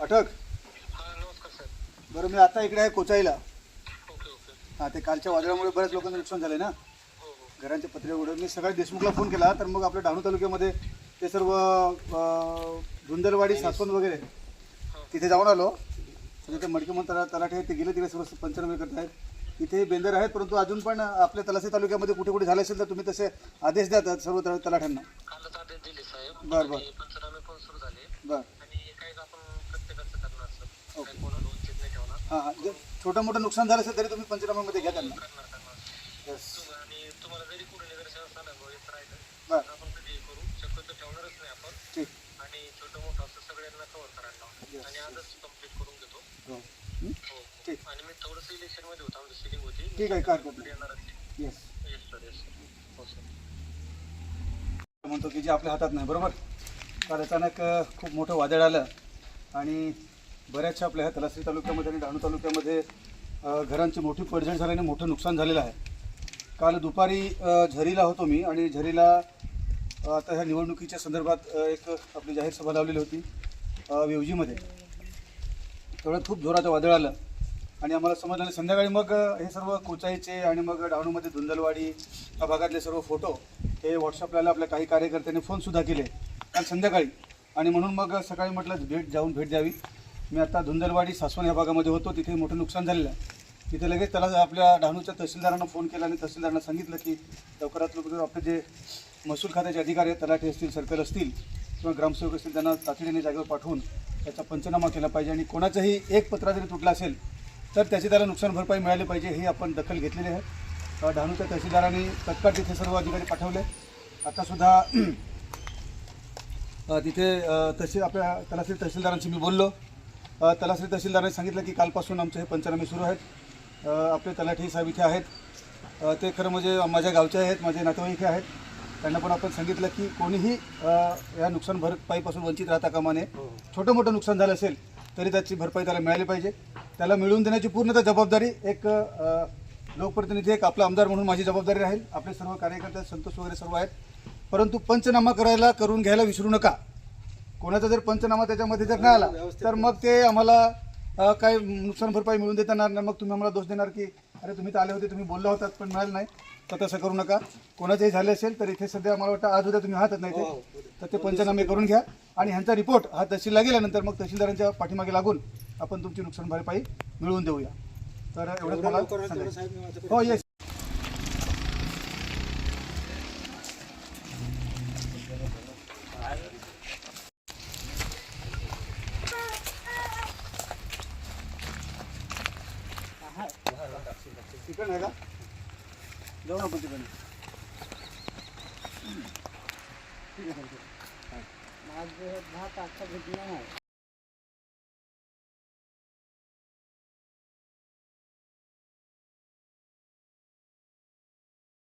अटक? हा बरं मी आता इकडे आहे कोचाईला. हां ते कालच्या वादळामुळे बऱ्याच लोकांचं नुकसान झालं ना? हो हो. घरांचे पत्रे उडून मी सकाळी देशमुखला फोन केला तर मग आपल्या डहाणू तालुक्यामध्ये ते सर्व अं, धुंदलवाडी सासवण वगैरे तिथे जाऊन आलो. तिथे मडके म्हणून तला तलाठी आहेत ते गेले तिकडे सर्व पंचनामे करत आहेत. इथे बेंदर आहेत परंतु अजून पण आपल्या तलासी तालुक्यामध्ये कुठे कुठे झाले असेल तर तुम्ही तसे आदेश द्या सर्व तला- तलाठ्यांना. बरं, बरं. बरं आणि काय आपण प्रत्येकाचं करणार सर काही कोणाला वंचित नाही ठेवणार हां हां. जे छोटं मोठं नुकसान झालं असेल तरी तुम्ही पंचनाम्यामध्ये घ्या त्यांना. करणार करणार येस आणि तुम्हाला जरी कुठे निदर्शनास आलं बघ येत राहिलं बरं. तर आपण कधी करू शक्यतो ठेवणारच नाही आपण ठीक. आणि छोटं मोठं असं सगळ्यांना कव्हर करायला लावू. आणि आजच कंप्लीट करून घेतो हो. हो? ठीक. आणि मी थोडंसं इलेक्शनमध्ये होतो आमची सिटिंग होती ठीक आहे काय हरकत नाही येणारच येस येस सर येस हो सर म्हणतो की जे आपल्या हातात नाही बरोबर? काल अचानक अ, खूप मोठं वादळ आलं आणि बऱ्याचशा आपल्या ह्या तलासरी तालुक्यामध्ये आणि डहाणू तालुक्यामध्ये घरांची मोठी पडझड झाल्याने मोठं नुकसान झालेलं आहे. काल दुपारी झरीला होतो मी आणि झरीला आता ह्या निवडणुकीच्या संदर्भात एक आपली जाहीर सभा लावलेली होती अ, वेवजीमध्ये. तेवढ्यात खूप जोराचं वादळ आलं आणि आम्हाला समजलं संध्याकाळी मग हे सर्व कोचाईचे आणि मग डहाणूमध्ये धुंदलवाडी या भागातले सर्व फोटो हे व्हॉट्सअपला आपल्या काही कार्यकर्त्यांनी फोनसुद्धा केले. काल संध्याकाळी आणि म्हणून मग सकाळी म्हटलं भेट जाऊन भेट द्यावी. मी आता धुंदलवाडी सासवण या भागामध्ये होतो. तिथे मोठं नुकसान झालेलं आहे. तिथे लगेच त्याला आपल्या डहाणूच्या तहसीलदारांना फोन केला आणि तहसीलदारांना सांगितलं की लवकरात लवकर आपले जे महसूल खात्याचे अधिकारी आहेत तलाठी असतील सर्कल असतील किंवा ग्रामसेवक असतील त्यांना तातडीने जागेवर पाठवून त्याचा पंचनामा केला पाहिजे आणि कोणाचंही एक पत्रा जरी तुटला असेल तर त्याची त्याला नुकसान भरपाई मिळाली पाहिजे ही आपण दखल घेतलेली आहे. डहाणूच्या तहसीलदारांनी तत्काळ तिथे सर्व अधिकारी पाठवले. आतासुद्धा तिथे तहसील आपल्या तलाठी तहसीलदारांशी मी बोललो. तलासरी तहसीलदारांनी सांगितलं की कालपासून आमचे हे पंचनामे सुरू आहेत. आपले तलाठी साहेब इथे आहेत. ते खरं म्हणजे माझ्या गावचे आहेत माझे नातेवाईक हे आहेत. त्यांना पण आपण सांगितलं की कोणीही या नुकसान भरपाईपासून वंचित राहता कामा नये. छोटं मोठं नुकसान झालं असेल तरी त्याची भरपाई त्याला मिळाली पाहिजे. त्याला मिळवून देण्याची पूर्णतः जबाबदारी एक लोकप्रतिनिधी एक आपला आमदार म्हणून माझी जबाबदारी राहील. आपले सर्व कार्यकर्ते संतोष वगैरे सर्व आहेत. परंतु पंचनामा करायला करून घ्यायला विसरू नका. कोणाचा जर पंचनामा त्याच्यामध्ये जर नाही आला तर मग ते आम्हाला काय नुकसान भरपाई मिळून देता येणार नाही. मग तुम्ही आम्हाला दोष देणार की अरे तुम्ही तर आले होते तुम्ही बोलला होतात पण मिळालं नाही. तर तसं करू नका. कोणाचंही झाले असेल तर इथे सध्या मला वाटतं आज उद्या तुम्ही आहातच नाही ते. तर ते पंचनामे करून घ्या. आणि ह्यांचा रिपोर्ट हा तहसीलला गेल्यानंतर मग तहसीलदारांच्या पाठीमागे लागून आपण तुमची नुकसान भरपाई मिळवून देऊया. तर एवढंच मला. हो येस चिकन आहे का? जाऊ आपण चिकन माझं भात आता घेतलं नाही.